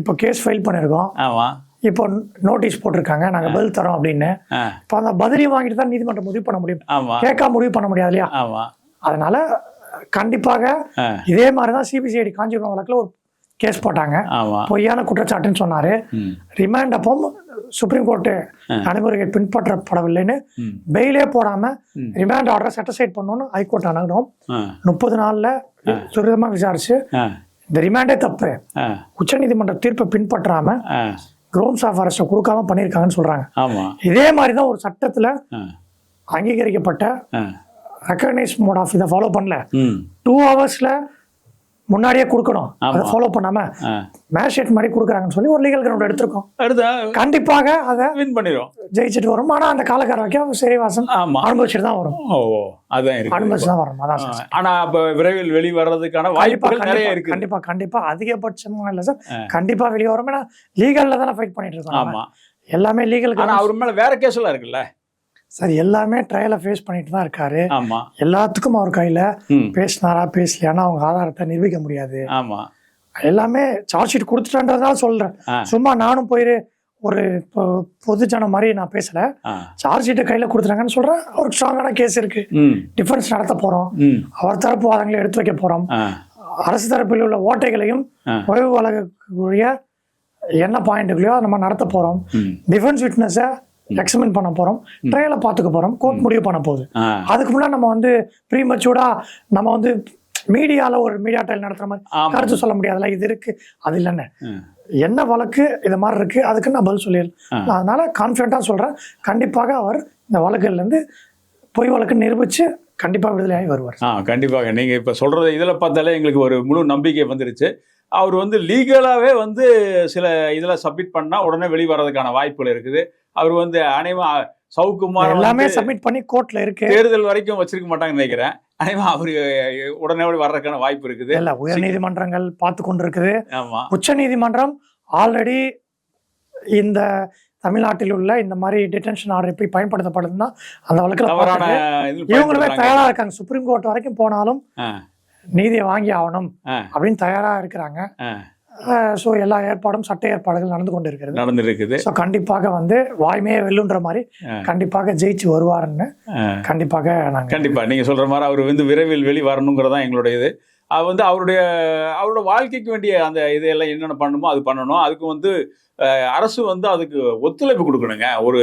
இப்போ கேஸ் ஃபைல் பண்ணியிருக்கோம். ஆமா. இப்போ நோட்டீஸ் போட்டிருக்காங்க. நாங்க பதில் தரோம் அப்படின்னு. இப்போ அந்த பதிலை வாங்கிட்டு தான் நீதிமன்றம் முடிவு பண்ண முடியும். கேட்காம முடிவு பண்ண முடியாது இல்லையா? அதனால கண்டிப்பாக இதே மாதிரி தான் சிபிசிஐடி காஞ்சிபுரம் வழக்குல ஒரு கேஸ் போட்டாங்க. பொய்யான குற்றச்சாட்டுன்னு சொன்னாரு. ரிமாண்ட் அப்போ சுப்ரீம் கோர்ட்டு நடைமுறைகள் பின்பற்றப்படவில்லைன்னு. பெயிலே போடாம. ரிமாண்ட் ஆர்டரை செட்டிசைட் பண்ணணும்னு ஹைகோர்ட் அணுகணும் முப்பது நாள்ல துரிதமா விசாரிச்சு இந்த ரிமாண்டே தப்பு. உச்சநீதிமன்ற தீர்ப்பை பின்பற்றாம ஆ. கிரவுண்ட்ஸ் ஆஃப் அரெஸ்ட்டை கொடுக்காம பண்ணியிருக்காங்கன்னு சொல்றாங்க. இதே மாதிரி தான் ஒரு சட்டத்துல அங்கீகரிக்கப்பட்ட ரெக்கக்னைஸ் மோட் ஆஃப் இதை ஃபாலோ பண்ணல. டூ ஹவர்ஸ்ல முன்னாடியே கொடுக்கணும். அதை. ஃபாலோ பண்ணாம ஆ. மேஷேட் மாதிரி கொடுக்குறாங்கன்னு சொல்லி ஒரு லீகல் கிரவுண்ட் எடுத்திருக்கோம். கண்டிப்பாக அதை வின் பண்ணிடும் ஜெயிச்சுட்டு வரும். ஆனா அந்த காலக்கார வைக்க சிறைவாசம் ஆமா. அனுபவிச்சுட்டு தான் வரும். ஓ அதான் இருக்கு. அனுபவிச்சு தான் வரும். அதான் ஆனா அப்ப விரைவில் வெளி வர்றதுக்கான கண்டிப்பா வாய்ப்புகள் நிறைய கண்டிப்பா, இருக்கு. கண்டிப்பா கண்டிப்பா. அதிகபட்சமா இல்ல சார். கண்டிப்பா வெளியே வரும். ஏன்னா லீகல்ல தானே ஃபைட் பண்ணிட்டு இருக்கோம் ஆமா. எல்லாமே லீகல் ஆனா அவர் மேல வேற கேஸ் எல்லாம் இருக்குல்ல. சார் எல்லாமே ட்ரையலை ஃபேஸ் பண்ணிட்டு தான் இருக்காரு. ஆமா. எல்லாத்துக்கும் அவர் கையில பேசினாரா பேசலையானா அவங்க ஆதாரத்தை நிரூபிக்க முடியாது. ஆமா. எல்லாமே சார்ஜ் ஷீட் கொடுத்துட்டான்றதால சொல்றேன். சும்மா நானும் போயிரு ஒரு பொதுஜன மாதிரி நான் பேசல. சார்ஜ் ஷீட்டை கையில கொடுத்துட்டாங்கன்னு சொல்றேன். அவருக்கு ஸ்ட்ராங்கான கேஸ் இருக்கு. ம். டிஃபென்ஸ் நடத்த போறோம். அவர் தரப்பு வாதங்களை எடுத்து வைக்க போறோம். அரசு தரப்பில் உள்ள ஓட்டைகளையும். ஓய்வு வழங்கக்கூடிய என்ன பாயிண்ட்டுகளையோ நம்ம நடத்த போறோம். டிஃபென்ஸ் விட்னஸை எக்ஸாமின் பண்ண போறோம். ட்ரையலை பார்த்துக்க போறோம். கோர்ட் முடிவு பண்ண போகுது. அதுக்கு முன்னாடி நம்ம வந்து ப்ரீமச்சூடா நம்ம வந்து மீடியால ஒரு மீடியா ட்ரையல் நடத்துற மாதிரி. கருத்து சொல்ல முடியாதுல்ல? இது இருக்கு அது இல்லைன்னு. என்ன வழக்கு இது மாதிரி இருக்கு அதுக்கு நான் பதில் சொல்லிடுறேன் அதனால கான்ஃபிடண்டா சொல்றேன். கண்டிப்பாக அவர் இந்த வழக்குல இருந்து பொய் வழக்கு நிரூபிச்சு கண்டிப்பா விடுதலையாகி வருவார். ஆ கண்டிப்பாக. நீங்க இப்ப சொல்றத இதுல பார்த்தாலே எங்களுக்கு ஒரு முழு நம்பிக்கை வந்துருச்சு. அவர் வந்து லீகலாவே வந்து சில இதுல சப்மிட் பண்ணா உடனே வெளி வர்றதுக்கான வாய்ப்புகள் இருக்குது. அவர் வந்து அனைவா சவுக்குமார் எல்லாமே சப்மிட் பண்ணி கோர்ட்ல இருக்கு. தேர்தல் வரைக்கும் வச்சிருக்க மாட்டாங்கன்னு நினைக்கிறேன். அனைவா அவரு உடனே வர்றதுக்கான வாய்ப்பு இருக்குது. இல்ல உயர் நீதிமன்றங்கள் பார்த்து கொண்டிருக்குது. ஆமா. உச்ச நீதிமன்றம் ஆல்ரெடி இந்த தமிழ்நாட்டில் உள்ள இந்த மாதிரி டிடென்ஷன் ஆர்டர் எப்படி பயன்படுத்தப்படுதுன்னா அந்த வழக்கில் இவங்களுமே பயன்படுத்துறாங்க. தயாரா இருக்காங்க. சுப்ரீம் கோர்ட் வரைக்கும் போனாலும் நீதியை வாங்கி ஆகணும் அப்படின்னு தயாரா இருக்கிறாங்க. ஸோ எல்லா ஏற்பாடும் சட்ட ஏற்பாடுகள் நடந்து கொண்டு இருக்கிறது நடந்து இருக்குது ஸோ கண்டிப்பாக வந்து வாய்மையே வெல்லுன்ற மாதிரி கண்டிப்பாக ஜெயிச்சு வருவாருன்னு. கண்டிப்பாக நாங்க கண்டிப்பா. நீங்க சொல்ற மாதிரி அவர் வந்து விரைவில் வெளி வரணுங்கிறதா எங்களுடைய இது. அது வந்து அவருடைய அவரோட வாழ்க்கைக்கு வேண்டிய அந்த இதெல்லாம் என்னென்ன பண்ணணுமோ அது பண்ணணும். அதுக்கு வந்து அரசு வந்து அதுக்கு ஒத்துழைப்பு கொடுக்கணுங்க. ஒரு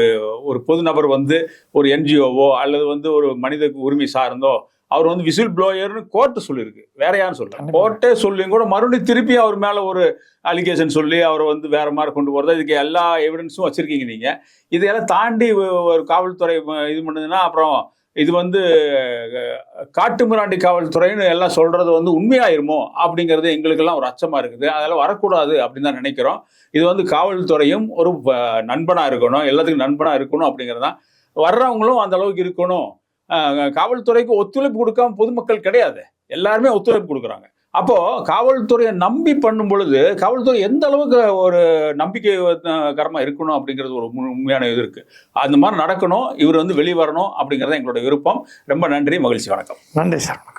ஒரு பொது நபர் வந்து ஒரு என்ஜிஓவோ அல்லது வந்து ஒரு மனித உரிமை சார்ந்தோ அவர் வந்து விசில் ப்ளோயர்னு கோர்ட்டு சொல்லியிருக்கு. வேற யாரும் சொல்ல கண்டிப்பா. கோர்ட்டே சொல்லியும் கூட மறுபடியும் திருப்பி அவர் மேல ஒரு அலிகேஷன் சொல்லி அவரை வந்து வேற மாதிரி கொண்டு போறது இதுக்கு எல்லா எவிடன்ஸும் வச்சிருக்கீங்க நீங்க. இதையெல்லாம் தாண்டி ஒரு காவல்துறை இது பண்ணுதுன்னா அப்புறம் இது வந்து காட்டுமிராண்டி காவல்துறைன்னு எல்லாம் சொல்றது வந்து உண்மையாயிருமோ அப்படிங்கிறது எங்களுக்கெல்லாம் ஒரு அச்சமா இருக்குது. அதெல்லாம் வரக்கூடாது அப்படின்னு தான் நினைக்கிறோம். இது வந்து காவல்துறையும் ஒரு அஹ், நண்பனா இருக்கணும். எல்லாத்துக்கும் நண்பனா இருக்கணும் அப்படிங்கிறதான் வர்றவங்களும் அந்த அளவுக்கு இருக்கணும். காவல்துறைக்கு ஒத்துழைப்பு கொடுக்காம பொதுமக்கள் கிடையாது. எல்லாருமே ஒத்துழைப்பு கொடுக்குறாங்க. அப்போ காவல்துறையை நம்பி பண்ணும் பொழுது காவல்துறை எந்த அளவுக்கு ஒரு நம்பிக்கை கரமாக கரமா இருக்கணும் அப்படிங்கிறது ஒரு உண்மையான இது இருக்கு. அந்த மாதிரி நடக்கணும் இவர் வந்து வெளிவரணும் அப்படிங்கிறது எங்களோட விருப்பம். ரொம்ப நன்றி மகிழ்ச்சி வணக்கம். நன்றி சார். வணக்கம்